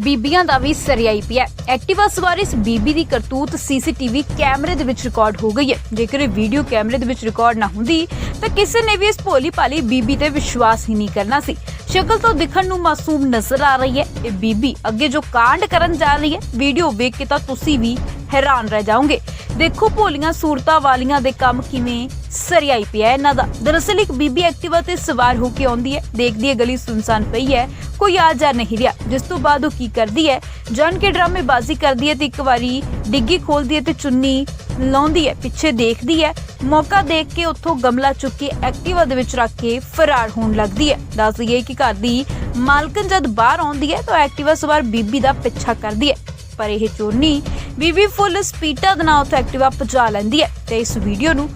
ਬੀਬੀਆਂ ਦਾ ਵੀ ਸਰਿਆਈ ਪਿਆ ਐਕਟਿਵਾ ਸਵਾਰ ਇਸ ਬੀਬੀ ਦੀ ਕਰਤੂਤ ਸੀਸੀਟੀਵੀ ਕੈਮਰੇ ਦੇ ਵਿੱਚ ਰਿਕਾਰਡ ਹੋ ਗਈ ਹੈ। ਜੇਕਰ ਇਹ ਵੀਡੀਓ ਕੈਮਰੇ ਦੇ ਵਿੱਚ ਰਿਕਾਰਡ ਨਾ ਹੁੰਦੀ, ਤਾਂ ਕਿਸੇ ਨੇ ਵੀ ਇਸ ਭੋਲੀ ਭਾਲੀ ਬੀਬੀ ਤੇ ਵਿਸ਼ਵਾਸ ਹੀ ਨਹੀਂ ਕਰਨਾ ਸੀ। ਸ਼ਕਲ ਤੋਂ ਦਿਖਣ ਨੂੰ ਮਾਸੂਮ ਨਜ਼ਰ ਆ ਰਹੀ ਹੈ। ਇਹ ਬੀਬੀ ਅੱਗੇ ਜੋ ਕਾਂਡ ਕਰਨ ਜਾ ਰਹੀ ਹੈ, ਵੀਡੀਓ ਵੇਖ ਕੇ ਤਾਂ ਤੁਸੀਂ ਵੀ ਹੈਰਾਨ ਰਹਿ ਜਾਓਗੇ। ਦੇਖੋ ਭੋਲੀਆਂ ਸੂਰਤਾਂ ਵਾਲੀਆਂ ਦੇ ਕੰਮ ਕਿਵੇਂ ਸਰਿਆਈ ਪਿਆ ਇਹਨਾਂ ਦਾ। ਦਰਅਸਲ ਇੱਕ ਬੀਬੀ ਐਕਟਿਵਾ ਤੇ ਸਵਾਰ ਹੋ ਕੇ ਆਉਂਦੀ ਹੈ। ਦੇਖਦੀ ਹੈ ਗਲੀ ਸੁਨਸਾਨ ਪਈ ਹੈ। ਕੋਈ ਆ ਜਾ ਨਹੀਂ ਰਿਹਾ। ਜਿਸ ਤੋਂ ਬਾਅਦ ਉਹ ਕੀ ਕਰਦੀ ਹੈ? ਜਾਣ ਕੇ ਡਰਾਮੇਬਾਜ਼ੀ ਕਰਦੀ ਹੈ ਤੇ ਇੱਕ ਵਾਰੀ ਡਿੱਗੀ ਖੋਲਦੀ ਹੈ ਤੇ ਚੁੰਨੀ ਲਾਉਂਦੀ ਹੈ। ਪਿੱਛੇ ਦੇਖਦੀ ਹੈ। ਮੌਕਾ ਦੇਖ ਕੇ ਉੱਥੋਂ ਗਮਲਾ ਚੁੱਕ ਕੇ ਐਕਟਿਵਾ ਦੇ ਵਿੱਚ ਰੱਖ ਕੇ ਫਰਾਰ ਹੋਣ ਲੱਗਦੀ ਹੈ। ਦੱਸ ਦਈਏ ਕਿ ਘਰ ਦੀ ਮਾਲਕਨ ਜਦ ਬਾਹਰ ਆਉਂਦੀ ਹੈ ਤਾਂ ਐਕਟਿਵਾ ਸਵਾਰ ਬੀਬੀ ਦਾ ਪਿੱਛਾ ਕਰਦੀ ਹੈ। ਪਰ ਇਹ ਚੋਰਨੀ ਬੀਬੀ ਫੁੱਲ ਸਪੀਟਾ ਦੇ ਨਾਲ ਉੱਥੇ ਐਕਟਿਵਾ ਪਹੁੰਚਾ ਲੈਂਦੀ ਹੈ। ਤੇ ਇਸ ਵੀਡੀਓ ਨੂੰ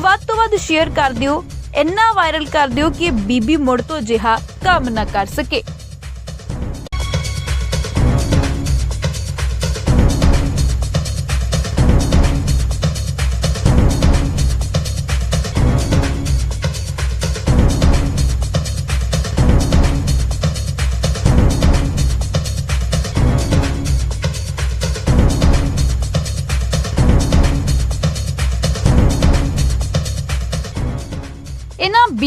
ਵੱਧ ਤੋਂ ਵੱਧ ਸ਼ੇਅਰ ਕਰ ਦਿਓ। ਇੰਨਾ ਵਾਇਰਲ ਕਰ ਦਿਓ ਕਿ ਇਹ ਬੀਬੀ ਮੁੜ ਤੋਂ ਜਿਹਾ ਕੰਮ ਨਾ ਕਰ ਸਕੇ।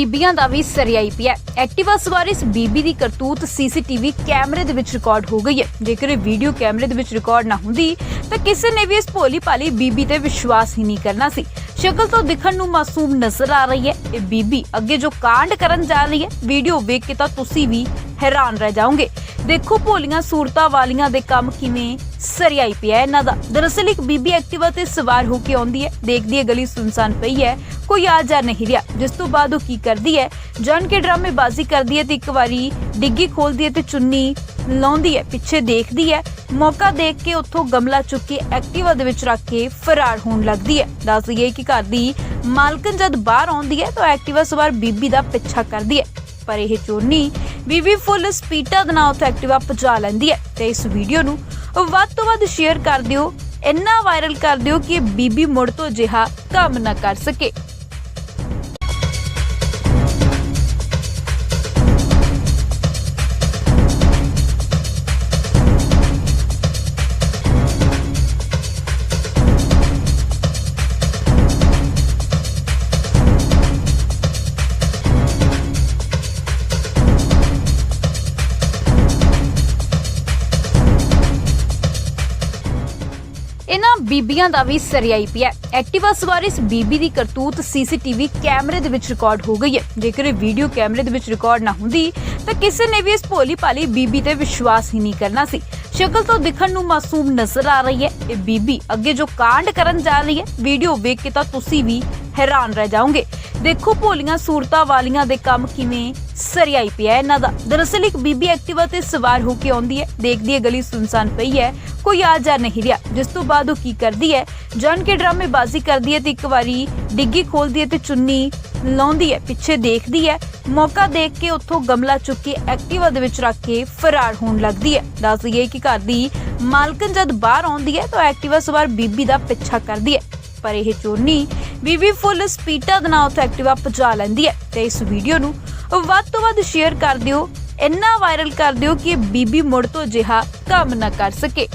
ਬੀਬੀਆਂ ਦਾ ਵੀ ਸਰਿਆਈ ਪਿਆ ਐਕਟਿਵਾ ਸਵਾਰ ਇਸ ਬੀਬੀ ਦੀ ਕਰਤੂਤ ਸੀਸੀਟੀਵੀ ਕੈਮਰੇ ਦੇ ਵਿੱਚ ਰਿਕਾਰਡ ਹੋ ਗਈ ਹੈ। ਜੇਕਰ ਇਹ ਵੀਡੀਓ ਕੈਮਰੇ ਦੇ ਵਿੱਚ ਰਿਕਾਰਡ ਨਾ ਹੁੰਦੀ, ਤਾਂ ਕਿਸੇ ਨੇ ਵੀ ਇਸ ਭੋਲੀ ਭਾਲੀ ਬੀਬੀ ਤੇ ਵਿਸ਼ਵਾਸ ਹੀ ਨਹੀਂ ਕਰਨਾ ਸੀ। ਸ਼ਕਲ ਤੋਂ ਦਿਖਣ ਨੂੰ ਮਾਸੂਮ ਨਜ਼ਰ ਆ ਰਹੀ ਹੈ। ਇਹ ਬੀਬੀ ਅੱਗੇ ਜੋ ਕਾਂਡ ਕਰਨ ਜਾ ਰਹੀ ਹੈ, ਵੀਡੀਓ ਵੇਖ ਕੇ ਤਾਂ ਤੁਸੀਂ ਵੀ ਹੈਰਾਨ ਰਹਿ ਜਾਓਗੇ। ਦੇਖੋ ਭੋਲੀਆਂ ਸੂਰਤਾਂ ਵਾਲੀਆਂ ਦੇ ਕੰਮ ਕਿਵੇਂ ਸਰਿਆਈ ਪਿਆ ਇਹਨਾਂ ਦਾ ਦਰਅਸਲ ਇੱਕ ਬੀਬੀ ਐਕਟਿਵਾ ਤੇ ਸਵਾਰ ਹੋ ਕੇ ਆਉਂਦੀ ਹੈ। ਦੇਖਦੀ ਹੈ, ਗਲੀ ਸੁਨਸਾਨ ਪਈ ਹੈ। ਕੋਈ ਆ ਜਾ ਨਹੀਂ ਰਿਹਾ। ਜਿਸ ਤੋਂ ਬਾਅਦ ਉਹ ਕੀ ਕਰਦੀ ਹੈ? ਜਾਣ ਕੇ ਡਰਾਮੇਬਾਜ਼ੀ ਕਰਦੀ ਹੈ ਤੇ ਇੱਕ ਵਾਰੀ ਡਿੱਗੀ ਖੋਲਦੀ ਹੈ ਤੇ ਚੁੰਨੀ ਲਾਉਂਦੀ ਹੈ। ਪਿੱਛੇ ਦੇਖਦੀ ਹੈ। ਮੌਕਾ ਦੇਖ ਕੇ ਉੱਥੋਂ ਗਮਲਾ ਚੁੱਕ ਕੇ ਐਕਟਿਵਾ ਦੇ ਵਿੱਚ ਰੱਖ ਕੇ ਫਰਾਰ ਹੋਣ ਲੱਗਦੀ ਹੈ। ਦੱਸ ਦਈਏ ਕਿ ਘਰ ਦੀ ਮਾਲਕਨ ਜਦ ਬਾਹਰ ਆਉਂਦੀ ਹੈ ਤਾਂ ਐਕਟਿਵਾ ਸਵਾਰ ਬੀਬੀ ਦਾ ਪਿੱਛਾ ਕਰਦੀ ਹੈ। ਪਰ ਇਹ ਚੋਰਨੀ ਬੀਬੀ ਫੁੱਲ ਸਪੀਟਾ ਦੇ ਨਾਲ ਉੱਥੇ ਐਕਟਿਵਾ ਪਹੁੰਚਾ ਲੈਂਦੀ ਹੈ ਤੇ ਇਸ ਵੀਡੀਓ ਨੂੰ ਵੱਧ ਤੋਂ ਵੱਧ ਸ਼ੇਅਰ ਕਰ ਦਿਓ। ਇੰਨਾ ਵਾਇਰਲ ਕਰ ਦਿਓ ਕਿ ਬੀਬੀ ਮੁੜ ਤੋਂ ਜਿਹਾ ਕੰਮ ਨਾ ਕਰ ਸਕੇ। ਬੀਬੀਆਂ ਦਾ ਵੀ ਸਰਿਆਈ ਪਿਆ ਐਕਟਿਵਾ ਸਵਾਰ ਇਸ ਬੀਬੀ ਦੀ ਕਰਤੂਤ ਸੀਸੀਟੀਵੀ ਕੈਮਰੇ ਦੇ ਵਿੱਚ ਰਿਕਾਰਡ ਹੋ ਗਈ ਹੈ। ਜੇਕਰ ਇਹ ਵੀਡੀਓ ਕੈਮਰੇ ਦੇ ਵਿੱਚ ਰਿਕਾਰਡ ਨਾ ਹੁੰਦੀ, ਤਾਂ ਕਿਸੇ ਨੇ ਵੀ ਇਸ ਭੋਲੀ ਭਾਲੀ ਬੀਬੀ ਤੇ ਵਿਸ਼ਵਾਸ ਹੀ ਨਹੀਂ ਕਰਨਾ ਸੀ। ਸ਼ਕਲ ਤੋਂ ਦਿਖਣ ਨੂੰ ਮਾਸੂਮ ਨਜ਼ਰ ਆ ਰਹੀ ਹੈ। ਇਹ ਬੀਬੀ ਅੱਗੇ ਜੋ ਕਾਂਡ ਕਰਨ ਜਾ ਰਹੀ ਹੈ, ਵੀਡੀਓ ਵੇਖ ਕੇ ਤਾਂ ਤੁਸੀਂ ਵੀ ਹੈਰਾਨ ਰਹਿ ਜਾਓਗੇ। ਦੇਖੋ ਭੋਲੀਆਂ ਸੂਰਤਾਂ ਵਾਲੀਆਂ ਦੇ ਕੰਮ ਕਿਵੇਂ ਸਰਿਆਈ ਪਿਆ ਇਹਨਾਂ ਦਾ। ਦਰਅਸਲ ਇੱਕ ਬੀਬੀ ਐਕਟਿਵਾ ਤੇ ਸਵਾਰ ਹੋ ਕੇ ਆਉਂਦੀ ਹੈ। ਦੇਖਦੀ ਹੈ ਗਲੀ ਸੁਨਸਾਨ ਪਈ ਹੈ। ਕੋਈ ਆ ਜਾ ਨਹੀਂ ਰਿਹਾ। ਜਿਸ ਤੋਂ ਬਾਅਦ ਉਹ ਕੀ ਕਰਦੀ ਹੈ? ਜਾਣ ਕੇ ਡਰਾਮੇਬਾਜ਼ੀ ਕਰਦੀ ਹੈ ਤੇ ਇੱਕ ਵਾਰੀ ਡਿੱਗੀ ਖੋਲਦੀ ਹੈ ਤੇ ਚੁੰਨੀ ਲਾਉਂਦੀ ਹੈ। ਪਿੱਛੇ ਦੇਖਦੀ ਹੈ। ਮੌਕਾ ਦੇਖ ਕੇ ਉੱਥੋਂ ਗਮਲਾ ਚੁੱਕ ਕੇ ਐਕਟਿਵਾ ਦੇ ਵਿੱਚ ਰੱਖ ਕੇ ਫਰਾਰ ਹੋਣ ਲੱਗਦੀ ਹੈ। ਦੱਸ ਦਈਏ ਕਿ ਘਰ ਦੀ ਮਾਲਕਨ ਜਦ ਬਾਹਰ ਆਉਂਦੀ ਹੈ ਤਾਂ ਐਕਟਿਵਾ ਸਵਾਰ ਬੀਬੀ ਦਾ ਪਿੱਛਾ ਕਰਦੀ ਹੈ। ਪਰ ਇਹ ਚੋਰਨੀ ਬੀਬੀ ਫੁੱਲ ਸਪੀਟਾ ਦੇ ਨਾਲ ਉੱਥੇ ਐਕਟਿਵਾ ਪਹੁੰਚਾ ਲੈਂਦੀ ਹੈ। ਤੇ ਇਸ ਵੀਡੀਓ ਨੂੰ ਵੱਧ ਤੋਂ ਵੱਧ ਸ਼ੇਅਰ ਕਰ ਦਿਓ, ਇੰਨਾ ਵਾਇਰਲ ਕਰ ਦਿਓ ਕਿ ਇਹ ਬੀਬੀ ਮੁੜ ਤੋਂ ਜਿਹਾ ਕੰਮ ਨਾ ਕਰ ਸਕੇ।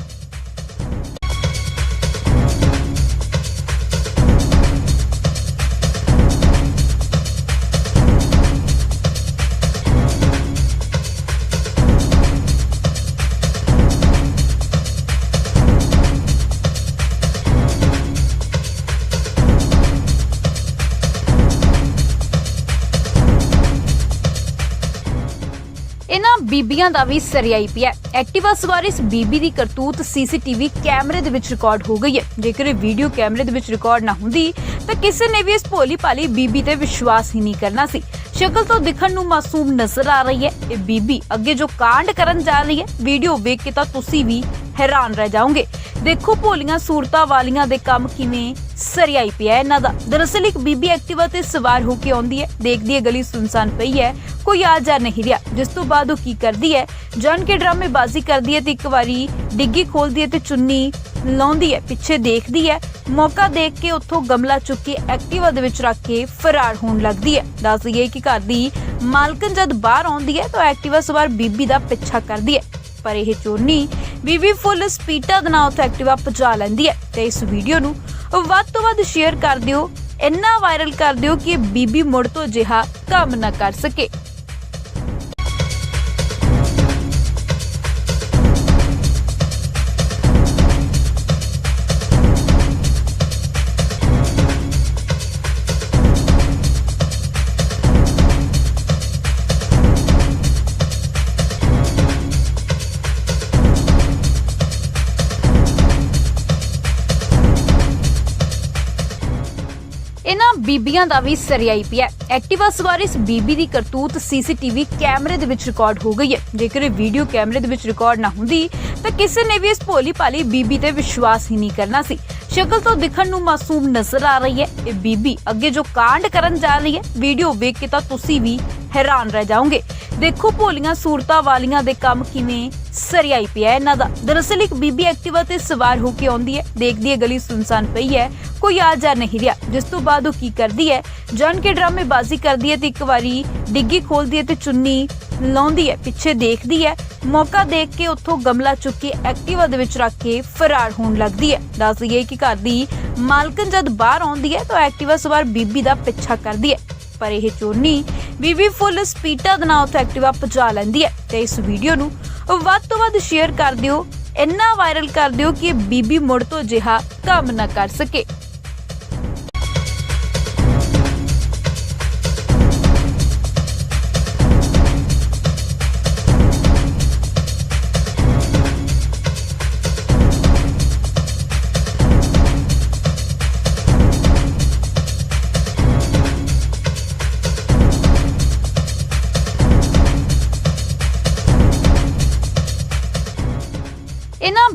ਬੀਬੀਆਂ ਦਾ ਵੀ ਸਰਿਆਈ ਪਿਆ ਐਕਟਿਵਾ ਸਵਾਰ ਇਸ ਬੀਬੀ ਦੀ ਕਰਤੂਤ ਸੀਸੀਟੀਵੀ ਕੈਮਰੇ ਦੇ ਵਿੱਚ ਰਿਕਾਰਡ ਹੋ ਗਈ ਹੈ। ਜੇਕਰ ਇਹ ਵੀਡੀਓ ਕੈਮਰੇ ਦੇ ਵਿੱਚ ਰਿਕਾਰਡ ਨਾ ਹੁੰਦੀ, ਤਾਂ ਕਿਸੇ ਨੇ ਵੀ ਇਸ ਭੋਲੀ ਭਾਲੀ ਬੀਬੀ ਤੇ ਵਿਸ਼ਵਾਸ ਹੀ ਨਹੀਂ ਕਰਨਾ ਸੀ। ਸ਼ਕਲ ਤੋਂ ਦਿਖਣ ਨੂੰ ਮਾਸੂਮ ਨਜ਼ਰ ਆ ਰਹੀ ਹੈ। ਇਹ ਬੀਬੀ ਅੱਗੇ ਜੋ ਕਾਂਡ ਕਰਨ ਜਾ ਰਹੀ ਹੈ, ਵੀਡੀਓ ਵੇਖ ਕੇ ਤਾਂ ਤੁਸੀਂ ਵੀ ਹੈਰਾਨ ਰਹਿ ਜਾਓਗੇ। ਦੇਖੋ ਭੋਲੀਆਂ ਸੂਰਤਾਂ ਵਾਲੀਆਂ ਦੇ ਕੰਮ ਕਿਵੇਂ ਸਰਿਆਈ ਪਿਆ ਇਹਨਾਂ ਦਾ ਦਰਅਸਲ ਇੱਕ ਬੀਬੀ ਐਕਟਿਵਾ ਤੇ ਸਵਾਰ ਹੋ ਕੇ ਆਉਂਦੀ ਹੈ। ਦੇਖਦੀ ਹੈ, ਗਲੀ ਸੁਨਸਾਨ ਪਈ ਹੈ। ਕੋਈ ਆ ਜਾ ਨਹੀਂ ਰਿਹਾ। ਜਿਸ ਤੋਂ ਬਾਅਦ ਉਹ ਕੀ ਕਰਦੀ ਹੈ? ਜਾਣ ਕੇ ਡਰਾਮੇਬਾਜ਼ੀ ਕਰਦੀ ਹੈ ਤੇ ਇੱਕ ਵਾਰੀ ਡਿੱਗੀ ਖੋਲਦੀ ਹੈ ਤੇ ਚੁੰਨੀ ਲਾਉਂਦੀ ਹੈ। ਪਿੱਛੇ ਦੇਖਦੀ ਹੈ। ਮੌਕਾ ਦੇਖ ਕੇ ਉੱਥੋਂ ਗਮਲਾ ਚੁੱਕ ਕੇ ਐਕਟਿਵਾ ਦੇ ਵਿੱਚ ਰੱਖ ਕੇ ਫਰਾਰ ਹੋਣ ਲੱਗਦੀ ਹੈ। ਦੱਸ ਦਈਏ ਕਿ ਘਰ ਦੀ ਮਾਲਕਨ ਜਦ ਬਾਹਰ ਆਉਂਦੀ ਹੈ ਤਾਂ ਐਕਟਿਵਾ ਸਵਾਰ ਬੀਬੀ ਦਾ ਪਿੱਛਾ ਕਰਦੀ ਹੈ। ਪਰ ਇਹ ਚੋਰਨੀ ਬੀਬੀ ਫੁੱਲ ਸਪੀਟਾ ਦੇ ਨਾਲ ਉੱਥੇ ਐਕਟਿਵਾ ਪਹੁੰਚਾ ਲੈਂਦੀ ਹੈ ਤੇ ਇਸ ਵੀਡੀਓ ਨੂੰ ਵੱਧ ਤੋਂ ਵੱਧ ਸ਼ੇਅਰ ਕਰ ਦਿਓ। ਇੰਨਾ ਵਾਇਰਲ ਕਰ ਦਿਓ ਕਿ ਬੀਬੀ ਮੁੜ ਤੋਂ ਜਿਹਾ ਕੰਮ ਨਾ ਕਰ ਸਕੇ। ਇਹਨਾਂ ਬੀਬੀਆਂ ਦਾ ਵੀ ਸਰਿਆਈ ਪਿਆ ਐਕਟਿਵਾ ਸਵਾਰ ਇਸ ਬੀਬੀ ਦੀ ਕਰਤੂਤ ਸੀਸੀਟੀਵੀ ਕੈਮਰੇ ਦੇ ਵਿੱਚ ਰਿਕਾਰਡ ਹੋ ਗਈ ਹੈ। ਜੇਕਰ ਇਹ ਵੀਡੀਓ ਕੈਮਰੇ ਦੇ ਵਿੱਚ ਰਿਕਾਰਡ ਨਾ ਹੁੰਦੀ, ਤਾਂ ਕਿਸੇ ਨੇ ਵੀ ਇਸ ਭੋਲੀ ਭਾਲੀ ਬੀਬੀ ਤੇ ਵਿਸ਼ਵਾਸ ਹੀ ਨਹੀਂ ਕਰਨਾ ਸੀ। ਸ਼ਕਲ ਤੋਂ ਦਿਖਣ ਨੂੰ ਮਾਸੂਮ ਨਜ਼ਰ ਆ ਰਹੀ ਹੈ। ਇਹ ਬੀਬੀ ਅੱਗੇ ਜੋ ਕਾਂਡ ਕਰਨ ਜਾ ਰਹੀ ਹੈ, ਵੀਡੀਓ ਵੇਖ ਕੇ ਤਾਂ ਤੁਸੀਂ ਵੀ ਹੈਰਾਨ ਰਹਿ ਜਾਓਗੇ। ਦੇਖੋ ਭੋਲੀਆਂ ਸੂਰਤਾਂ ਵਾਲੀਆਂ ਦੇ ਕੰਮ ਕਿਵੇਂ ਸਰਿਆਈ ਪਿਆ ਇਹਨਾਂ ਦਾ ਦਰਅਸਲ ਇੱਕ ਬੀਬੀ ਐਕਟਿਵਾ ਤੇ ਸਵਾਰ ਹੋ ਕੇ ਆਉਂਦੀ ਹੈ। ਦੇਖਦੀ ਹੈ ਗਲੀ ਸੁਨਸਾਨ ਪਈ ਹੈ। ਕੋਈ ਆ ਜਾ ਨਹੀਂ ਰਿਹਾ। ਜਿਸ ਤੋਂ ਬਾਅਦ ਉਹ ਕੀ ਕਰਦੀ ਹੈ? ਜਾਣ ਕੇ ਡਰਾਮੇਬਾਜ਼ੀ ਕਰਦੀ ਹੈ ਤੇ ਇੱਕ ਵਾਰੀ ਡਿੱਗੀ ਖੋਲਦੀ ਹੈ ਤੇ ਚੁੰਨੀ ਲਾਉਂਦੀ ਹੈ। ਪਿੱਛੇ ਦੇਖਦੀ ਹੈ। ਮੌਕਾ ਦੇਖ ਕੇ ਉੱਥੋਂ ਗਮਲਾ ਚੁੱਕ ਕੇ ਐਕਟਿਵਾ ਦੇ ਵਿੱਚ ਰੱਖ ਕੇ ਫਰਾਰ ਹੋਣ ਲੱਗਦੀ ਹੈ। ਦੱਸ ਦਈਏ ਕਿ ਘਰ ਦੀ ਮਾਲਕਨ ਜਦ ਬਾਹਰ ਆਉਂਦੀ ਹੈ ਤਾਂ ਐਕਟਿਵਾ ਸਵਾਰ ਬੀਬੀ ਦਾ ਪਿੱਛਾ ਕਰਦੀ ਹੈ। ਪਰ ਇਹ ਚੋਰਨੀ ਬੀਬੀ ਫੁੱਲ ਸਪੀਟਾ ਦੇ ਨਾਲ ਉੱਥੇ ਐਕਟਿਵਾ ਪਜਾ ਲੈਂਦੀ ਹੈ ਤੇ ਇਸ ਵੀਡੀਓ ਨੂੰ ਵੱਧ ਤੋਂ ਵੱਧ ਸ਼ੇਅਰ ਕਰ ਦਿਓ। ਇੰਨਾ ਵਾਇਰਲ ਕਰ ਦਿਓ ਕਿ ਇਹ ਬੀਬੀ ਮੁੜ ਤੋਂ ਜਿਹਾ ਕੰਮ ਨਾ ਕਰ ਸਕੇ।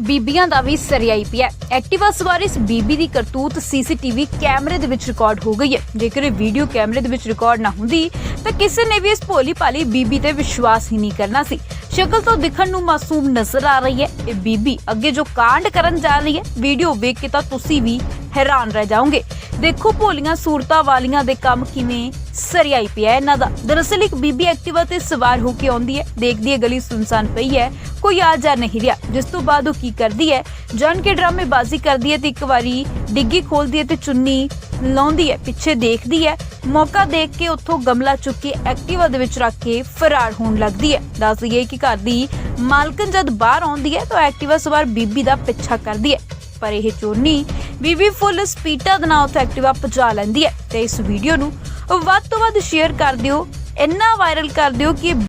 ਬੀਬੀਆਂ ਦਾ ਵੀ ਸਰਿਆਈ ਪਿਆ ਐਕਟਿਵਾ ਸਵਾਰ ਇਸ ਬੀਬੀ ਦੀ ਕਰਤੂਤ ਸੀਸੀਟੀਵੀ ਕੈਮਰੇ ਦੇ ਵਿੱਚ ਰਿਕਾਰਡ ਹੋ ਗਈ ਹੈ। ਜੇਕਰ ਇਹ ਵੀਡੀਓ ਕੈਮਰੇ ਦੇ ਵਿੱਚ ਰਿਕਾਰਡ ਨਾ ਹੁੰਦੀ, ਤਾਂ ਕਿਸੇ ਨੇ ਵੀ ਇਸ ਭੋਲੀ ਭਾਲੀ ਬੀਬੀ ਤੇ ਵਿਸ਼ਵਾਸ ਹੀ ਨਹੀਂ ਕਰਨਾ ਸੀ। ਸ਼ਕਲ ਤੋਂ ਦਿਖਣ ਨੂੰ ਮਾਸੂਮ ਨਜ਼ਰ ਆ ਰਹੀ ਹੈ। ਇਹ ਬੀਬੀ ਅੱਗੇ ਜੋ ਕਾਂਡ ਕਰਨ ਜਾ ਰਹੀ ਹੈ, ਵੀਡੀਓ ਵੇਖ ਕੇ ਤਾਂ ਤੁਸੀਂ ਵੀ ਹੈਰਾਨ ਰਹਿ ਜਾਓਗੇ। ਦੇਖੋ ਭੋਲੀਆਂ ਸੂਰਤਾਂ ਵਾਲੀਆਂ ਦੇ ਕੰਮ ਕਿਵੇਂ ਸਰਿਆਈ ਪਿਆ ਹੈ। ਇਹਨਾਂ ਦਾ। ਦਰਅਸਲ ਇੱਕ ਬੀਬੀ ਐਕਟਿਵਾ ਤੇ ਸਵਾਰ ਹੋ ਕੇ ਆਉਂਦੀ ਹੈ। ਦੇਖਦੀ ਹੈ ਗਲੀ ਸੁਨਸਾਨ ਪਈ ਹੈ। ਕੋਈ ਆ ਜਾ ਨਹੀਂ ਰਿਹਾ। ਜਿਸ ਤੋਂ ਬਾਅਦ ਉਹ ਕੀ ਕਰਦੀ ਹੈ? ਜਾਣ ਕੇ ਡਰਾਮੇਬਾਜ਼ੀ ਕਰਦੀ ਹੈ ਤੇ ਇੱਕ ਵਾਰੀ ਡਿੱਗੀ ਖੋਲਦੀ ਹੈ ਤੇ ਚੁੰਨੀ ਲਾਉਂਦੀ ਹੈ। ਪਿੱਛੇ ਦੇਖਦੀ ਹੈ। ਮੌਕਾ ਦੇਖ ਕੇ ਉੱਥੋਂ ਗਮਲਾ ਚੁੱਕ ਕੇ ਐਕਟਿਵਾ ਦੇ ਵਿੱਚ ਰੱਖ ਕੇ ਫਰਾਰ ਹੋਣ ਲੱਗਦੀ ਹੈ। ਦੱਸ ਦਈਏ ਕਿ ਘਰ ਦੀ ਮਾਲਕਨ ਜਦ ਬਾਹਰ ਆਉਂਦੀ ਹੈ ਤਾਂ ਐਕਟਿਵਾ ਸਵਾਰ ਬੀਬੀ ਦਾ ਪਿੱਛਾ ਕਰਦੀ ਹੈ। ਪਰ ਇਹ ਚੋਰਨੀ ਬੀਬੀ ਫੁੱਲ ਸਪੀਟਾ ਦੇ ਨਾਲ ਉੱਥੇ ਐਕਟਿਵਾ ਪਜਾ ਲੈਂਦੀ ਹੈ ਤੇ ਇਸ ਵੀਡੀਓ ਨੂੰ ਵੱਧ ਤੋਂ ਵੱਧ ਸ਼ੇਅਰ ਕਰ ਦਿਓ ਇੰਨਾ ਵਾਇਰਲ ਕਰ ਦਿਓ ਕਿ